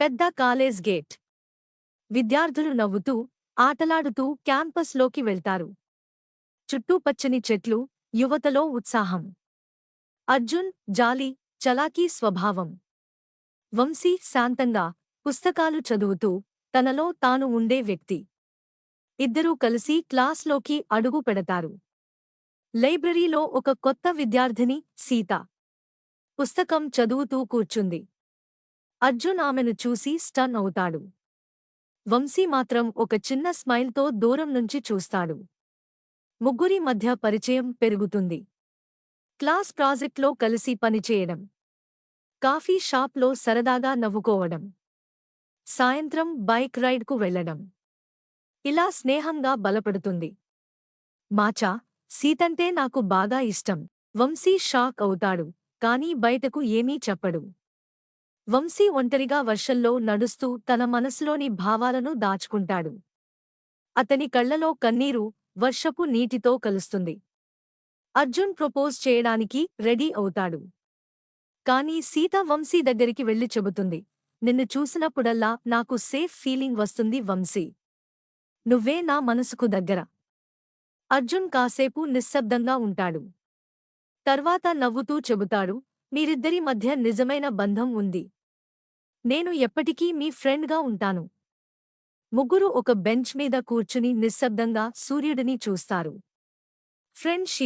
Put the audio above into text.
పెద్ద college gate. విద్యార్థులు నవ్వుతూ ఆటలాడుతూ క్యాంపస్లోకి వెళ్తారు. చుట్టూ పచ్చని చెట్లు యువతలో ఉత్సాహం. అర్జున్ జాలి చలాకీ స్వభావం. వంశీ శాంతంగా పుస్తకాలు చదువుతూ తనలో తాను ఉండే వ్యక్తి. ఇద్దరూ కలిసి క్లాస్లోకి అడుగు పెడతారు. లైబ్రరీలో ఒక కొత్త విద్యార్థిని సీత. పుస్తకం చదువుతూ కూర్చుంది. అర్జున్ ఆమెను చూసి స్టన్ అవుతాడు. వంశీ మాత్రం ఒక చిన్న స్మైల్తో దూరం నుంచి చూస్తాడు. ముగ్గురి మధ్య పరిచయం పెరుగుతుంది. క్లాస్ ప్రాజెక్ట్లో కలిసి పనిచేయడం కాఫీ షాప్లో సరదాగా నవ్వుకోవడం. సాయంత్రం బైక్ రైడ్కు వెళ్ళడం ఇలా స్నేహంగా బలపడుతుంది. మాచా సీతంటే నాకు బాగా ఇష్టం. వంశీ షాక్ అవుతాడు కానీ బయటకు ఏమీ చెప్పడు. వంశీ ఒంటరిగా వర్షంలో నడుస్తూ తన మనసులోని భావాలను దాచుకుంటాడు. అతని కళ్ళలో కన్నీరు వర్షపు నీటితో కలుస్తుంది. అర్జున్ ప్రపోజ్ చేయడానికి రెడీ అవుతాడు. కాని సీత వంశీ దగ్గరికి వెళ్ళి చెబుతుంది నిన్ను చూసినప్పుడల్లా నాకు సేఫ్ ఫీలింగ్ వస్తుంది వంశీ. నువ్వే నా మనసుకు దగ్గర అర్జున్ కాసేపు నిశ్శబ్దంగా ఉంటాడు. తర్వాత నవ్వుతూ చెబుతాడు మీరిద్దరి మధ్య నిజమైన బంధం ఉంది. నేను ఎప్పటికీ మీ ఫ్రెండ్గా ఉంటాను. ముగ్గురు ఒక బెంచ్ మీద కూర్చుని నిశ్శబ్దంగా సూర్యుడిని చూస్తారు. ఫ్రెండ్షిప్